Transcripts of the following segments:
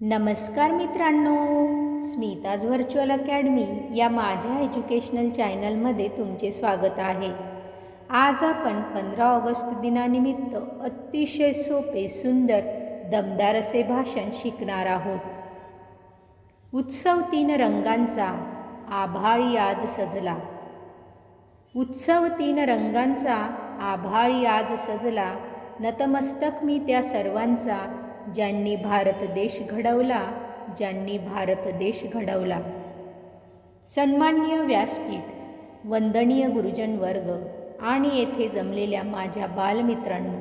नमस्कार मित्रांनो Smita's virtual academy या माझ्या एज्युकेशनल चॅनलमध्ये तुमचे स्वागत आहे. आज आपण पंधरा ऑगस्ट दिनानिमित्त अतिशय सोपे सुंदर दमदार असे भाषण शिकणार आहोत. उत्सव तीन रंगांचा आभाळी आज सजला. उत्सव तीन रंगांचा आभाळी आज सजला. नतमस्तक मी त्या सर्वांचा ज्यांनी भारत देश घडवला ज्यांनी भारत देश घडवला. सन्माननीय व्यासपीठ वंदनीय गुरुजन वर्ग आणि येथे जमलेल्या माझ्या बालमित्रांनो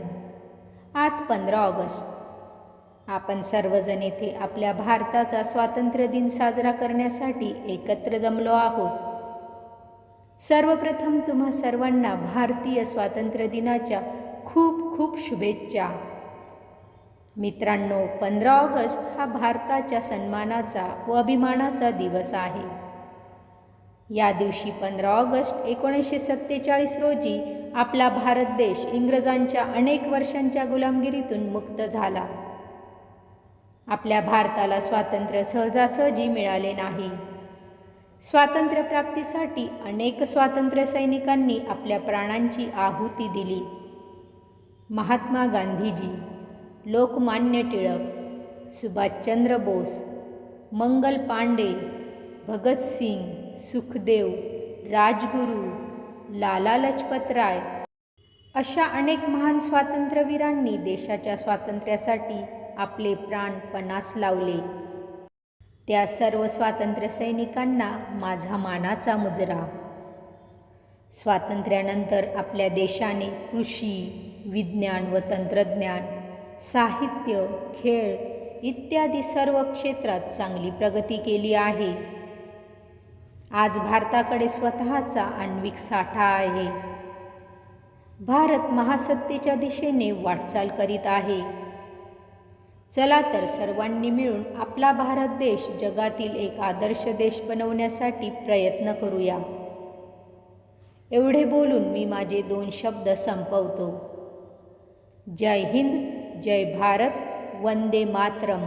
आज पंधरा ऑगस्ट. आपण सर्वजण येथे आपल्या भारताचा स्वातंत्र्य दिन साजरा करण्यासाठी एकत्र जमलो आहोत. सर्वप्रथम तुम्हा सर्वांना भारतीय स्वातंत्र्य दिनाच्या खूप खूप शुभेच्छा. मित्रांनो पंधरा ऑगस्ट हा भारताच्या सन्मानाचा व अभिमानाचा दिवस आहे. या दिवशी पंधरा ऑगस्ट एकोणीसशे सत्तेचाळीस रोजी आपला भारत देश इंग्रजांच्या अनेक वर्षांच्या गुलामगिरीतून मुक्त झाला. आपल्या भारताला स्वातंत्र्य सहजासहजी मिळाले नाही. स्वातंत्र्यप्राप्तीसाठी अनेक स्वातंत्र्य सैनिकांनी आपल्या प्राणांची आहुती दिली. महात्मा गांधीजी लोकमान्य टिळक सुभाषचंद्र बोस मंगल पांडे भगतसिंग सुखदेव राजगुरू लाला लजपतराय अशा अनेक महान स्वातंत्र्यवीरांनी देशाच्या स्वातंत्र्यासाठी आपले प्राण पणास लावले. त्या सर्व स्वातंत्र्य सैनिकांना माझा मानाचा मुजरा. स्वातंत्र्यानंतर आपल्या देशाने कृषी विज्ञान व तंत्रज्ञान साहित्य खेळ इत्यादी सर्व क्षेत्रात चांगली प्रगती केली आहे. आज भारताकडे स्वतःचा आण्विक साठा आहे. भारत महासत्तेच्या दिशेने वाटचाल करीत आहे. चला तर सर्वांनी मिळून आपला भारत देश जगातील एक आदर्श देश बनवण्यासाठी प्रयत्न करूया. एवढे बोलून मी माझे दोन शब्द संपवतो. जय हिंद. जय भारत वंदे मातरम.